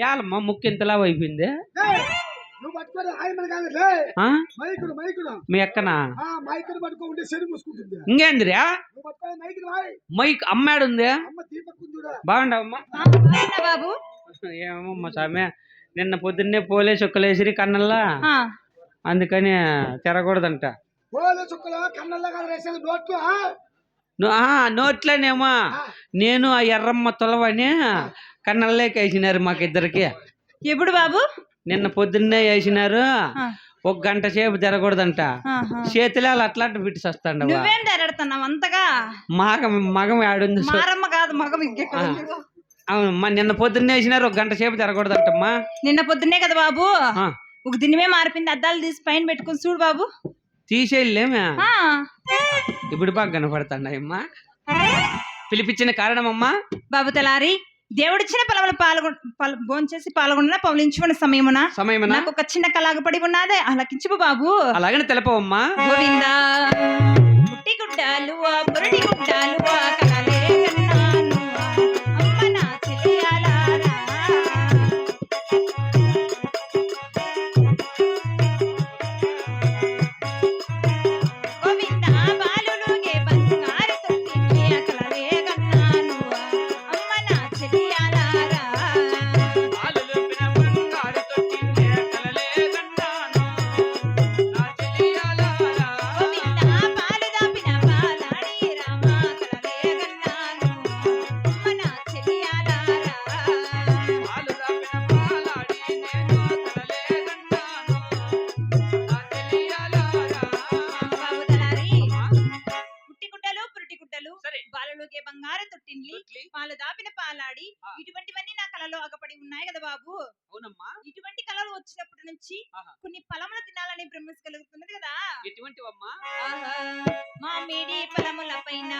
ఏలమ్మా ముక్కు ఇంతలా అయిపోయింది. మీ మూసుకుంటుంది. ఇంకేందిరా? మైక్ అమ్మాడుంది. అమ్మ దీపక్ చూడ బాగుండవమ్మా బాబు. ఏమమ్మా స్వామి నిన్న పొద్దున్నే పోలే చుక్కలేసిరి కన్నల్లా? ఆ, అందుకని తిరగకూడదంట. పోలే చుక్కలు కన్నల్లో కాదు వేసేది నోట్లు ఆ? ను- ఆ, నోట్లోనేమో నేను ఆ ఎర్రమ్మ తొలవని కన్నల్లోకి వేసినారు మాకిద్దరికి. ఎప్పుడు బాబు? నిన్న పొద్దున్నే వేసినారు. ఒక గంట సేపు తిరగకూడదంట ఆహా. చేతిలో అట్లా పిట్టి వస్తాండవా నువ్వేం తెరడుతున్నావు అంతగా? మగం మగం ఆడుంది మారమ్మ కాదు మగం? అవును మా నిన్న పొద్దున్నే వేసినారు. ఒక గంట సేపు తిరగకూడదంటమ్మా నిన్న పొద్దున్నే కదా బాబు? ఒక దినమే మారిపోయింది. అద్దాలు తీసి పైన పెట్టుకుని చూడు బాబు. తీసేయలేమే. ఇప్పుడు బాగా కనపడుతున్నాయమ్మా పిలిపించిన కారణమమ్మా? బాబు తెలారి దేవుడిచ్చిన పొలంలో పాల్గొ పాల్ భోంచేసి పాల్గొన్న పవలించుకున్న సమయమున సమయమనా నాకు ఒక చిన్న కలాగపడి ఉన్నదే. అలకించుపు బాబు. అలాగని తెలపవమ్మా. గోవిందా. పుట్టి గుడ్డాలు ఆ గుడ్డాలు ఆ సరే. బాలలోకే బంగారు తొట్టిండ్లి పాలు దాపిన పాలాడి. ఇటువంటివన్నీ నా కలలో అగపడి ఉన్నాయి కదా బాబు అవునమ్మా ఇటువంటి కళలు వచ్చినప్పటి నుంచి. కొన్ని ఫలములు తినాలని బ్రహ్మస్ కలుగుతున్నది కదా ఆహా. మామిడి ఫలముల పైన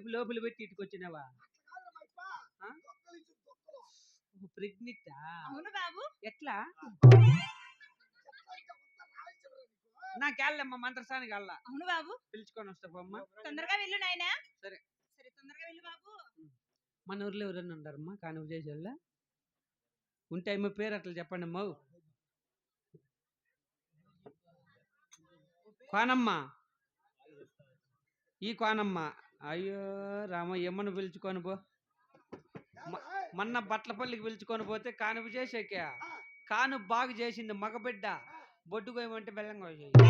కడుపు లోపల పెట్టి ఇటుకొచ్చినావా. ప్రెగ్నెంటా? అవును బాబు. ఎట్లా? వస్తా. నాకెళ్ళమ్మా మంత్రసానికి వెళ్ళ అవును బాబు. పిలుచుకొని వస్తావమ్మా తొందరగా వెళ్ళు నాయనా. సరే. సరే తొందరగా వెళ్ళు బాబు. మన ఊర్లో ఎవరైనా ఉంటారమ్మా కానుక చేసే వాళ్ళ ఉంటే అమ్మ పేరు అట్లా చెప్పండి అమ్మ. కోనమ్మ. ఈ కోనమ్మ. అయ్యో రామ ఎమ్మను పిలుచుకొని పో. మొన్న బట్లపల్లికి పిలుచుకొని పోతే కానుపు చేసేక. కాను బాగు చేసింది మగబిడ్డ. బొడ్డు కోయమంటే బెల్లం కోసేయి ఎవరికి?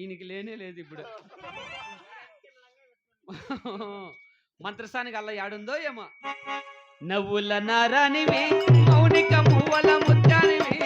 ఈయనకి లేనే లేదు ఇప్పుడు. మంత్రస్థానికి అల్ల యాడుందో ఏమో. నవ్వుల నారానివి మౌనిక మువ్వల ముద్దానివి.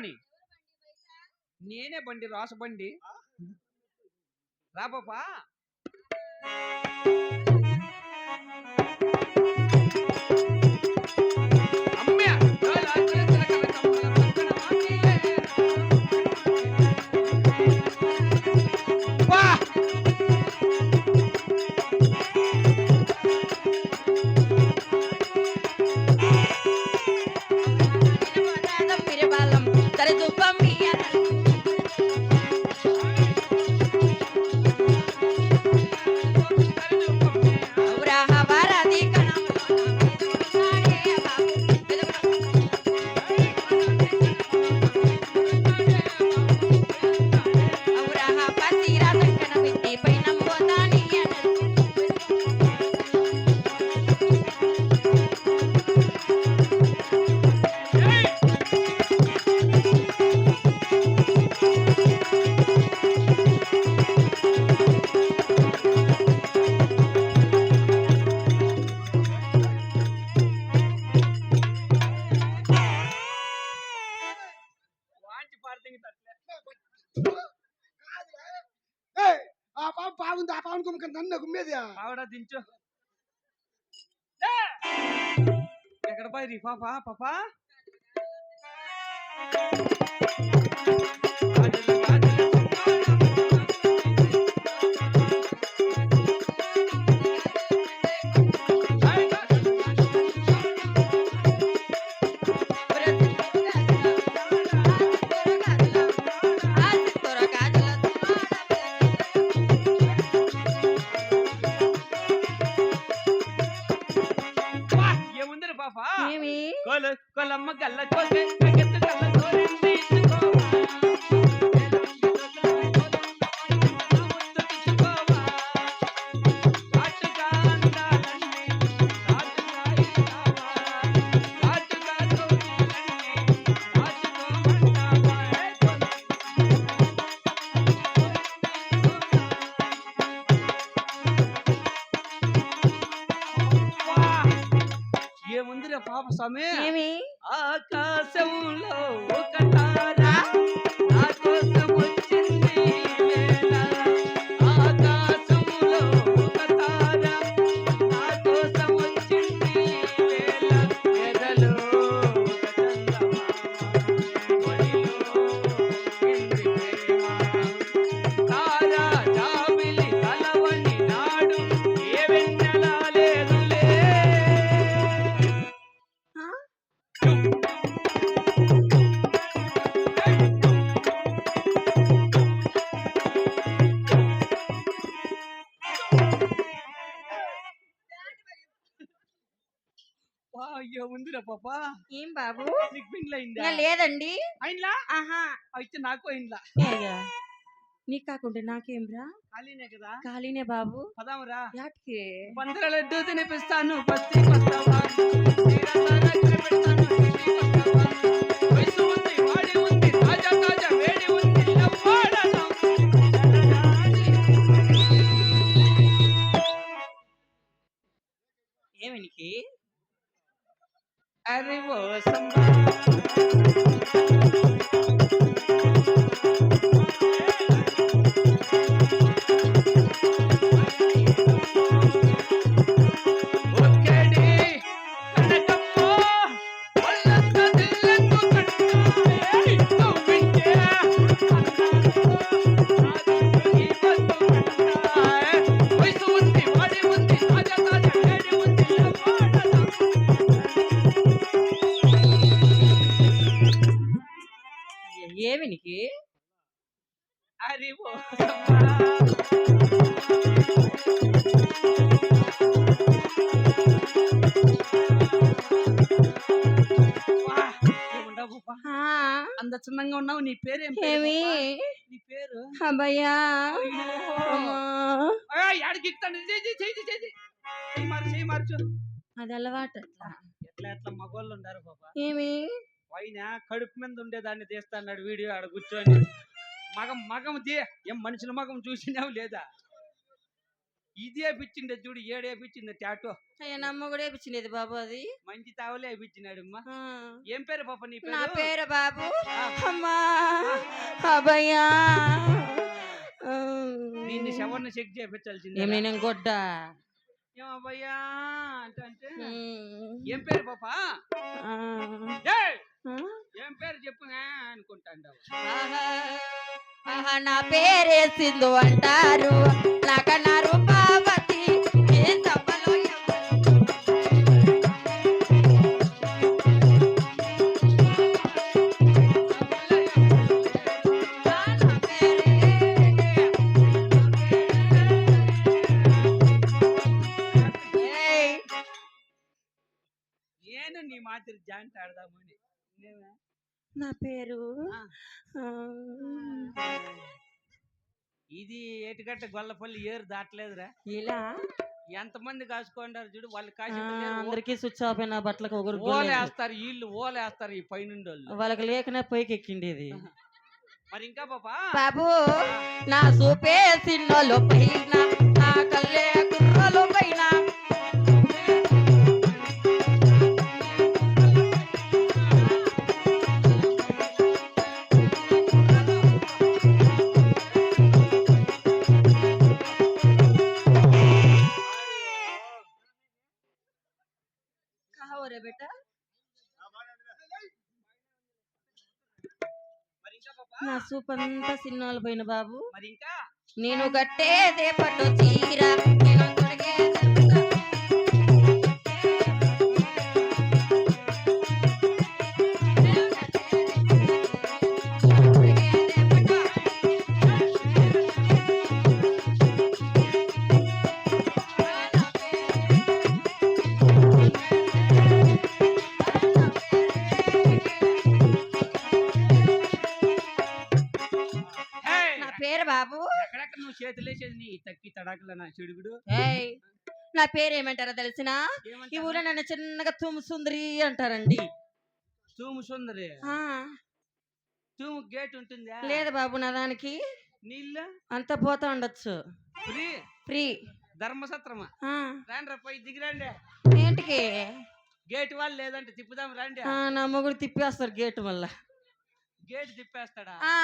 అని నేనే బండి రాసు బండి. రా పాపా. బాగుంది ఆ పాపను కొమ్ముకొని నన్ను గుమ్మేది ఆవిడ దించు. ఏ! ఎక్కడ పోయి పాప పాప. sabe అయ్యో! ఉందిరా పాపా. ఏం బాబు? నీకు పెండ్లి అయిందా? ఇంకా లేదండి. అయిన్లా ఆహా. అయితే నాకు ఏగా. నీకు కాకుంటే నాకేం రా ఖాళీనే కదా? ఖాళీనే బాబు. పదామురా. యాటికి? పందిర లడ్డు తినిపిస్తాను పత్తి కొత్తవా తీరా సారాగ్ర పెడతాను ఇంటికి వస్తావా? వయసు ఉంది వాడి ఉంది తాజా తాజా వేడి ఉంది లవ్వాడను. ఏమి अरे वो संभाल। ఆ, అంత చిన్నంగా ఉన్నావు నీ పేరేం ఏమి? నీ పేరు? అబ్బయ్యా. అది అలవాటు. అట్లా ఎట్లా ఎట్లా మగోళ్ళు ఉండారు పాప ఏమి? పైన కడుపు మీద ఉండేదాన్ని తీస్తాడు వీడియో ఆడ కూర్చొని. మగం మగం తీ ఏం మనుషుల మగం చూసినావు లేదా? ఇది వేపించిండే చూడు ఏడు వేపించింది టాటో. నమ్మ కూడా వేపించినది బాబు అది. మంచి తావలే వేపించినాడు అమ్మా. ఏం పేరు పాప నీ నా పేరు? బాబు. అమ్మా. అభయ్యా దీన్ని శవర్ణ చెక్ చేయించాల్సింది ఏం నేను గొడ్డ? ఏమబ్బయ్యా అంటే. ఏం పేరు పాప? ఏం పేరు చెప్పు అనుకుంటాండావు. నా పేరే సింధు అంటారు. నాకన్నారు ఏయ్, నేను నీ మాదిరి జాయింట్ ఆడదామని? నా పేరు ఇది ఏటిగట్ట గొల్లపల్లి ఏరు దాటలేదురా. ఇలా? ఎంతమంది కాసుకోండారు చూడు వాళ్ళు కాసి అందరికీ స్విచ్ ఆఫ్ అయిన బట్టలకు ఒకరు ఓలేస్తారు వీళ్ళు ఓలేస్తారు ఈ పైనుండి వాళ్ళు వాళ్ళకి లేకనే పైకి ఎక్కిండేది మరి ఇంకా పాపా? బాబు నా సూపే సిన్నోలు పైన నా కల్లే పాపా నా సూప్ అంతా సిన్నోలు పైన బాబు నేను కట్టేదే పట్టు చీర నేను పేరు బాబు? ఎక్కడెక్కడ నువ్వు చేతులేసేది నీ తక్కి తడాకుల నా చెడుగుడు? ఏయ్ నా పేరు ఏమంటారో తెలిసిన? ఈ? ఊళ్ళో నన్ను చిన్నగా తుమ్ము సుందరి అంటారండి. తూము సుందరి ఆ, తూము గేట్ ఉంటుందా? లేదు బాబు నా దానికి. నీళ్ళు? అంతా పోతా ఉండొచ్చు. ఫ్రీ? ఫ్రీ. ధర్మసత్రమా? ఆ, రాండి పోయి దిగిరండి ఏంటికి? గేట్ వాళ్ళు లేదంటే తిప్పుదాం రండి. ఆ, నా మొగుడు తిప్పేస్తారు గేటు వల్ల గేట్ తిప్పేస్తాడా? ఆ,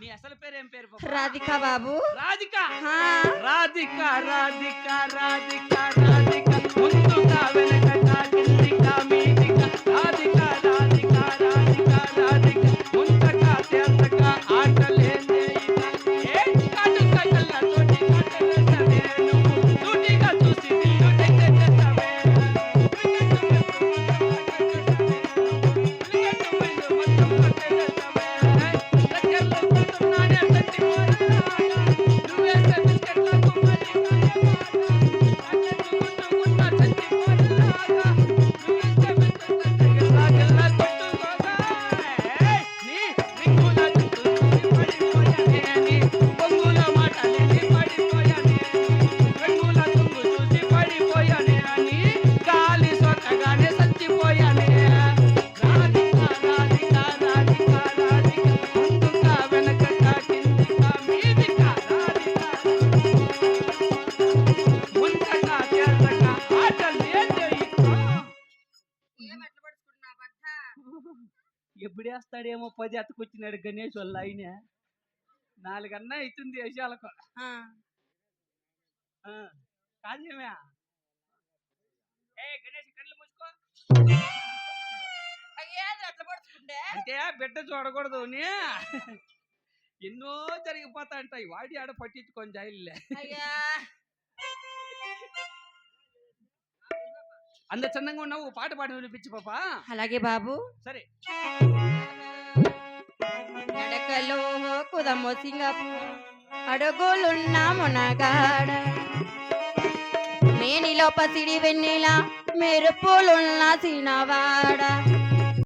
నీ అసలు పేరు ఏం పేరు? రాధిక బాబు. రాధిక? రాధిక రాధిక రాధిక రాధిక. ముందుగా మీదిక రాధిక రాధిక రాధిక రాధిక. ఎప్పుడేస్తాడేమో పది అతకొచ్చినాడు గణేష్ వాళ్ళ ఆయన. నాలుగన్నా అవుతుంది యశాలకు. ఆ. కాదేమే ఏ గణేష్ కళ్ళు మూసుకో. అంటే బిడ్డ చూడకూడదు ఎన్నో జరిగిపోతా ఉంటాయి వాడి ఆడ పట్టించుకొని జాయిల్లే. అయ్యా. అంత చందంగా ఉన్నావు పాట పాడి వినిపించు పాపా. అలాగే బాబు. సరే. నడకలో కుదము సింగపూర్ అడుగులున్న మునగాడ. మేనిలో పసిడి వెన్నెల మెరుపులున్న సినవాడ.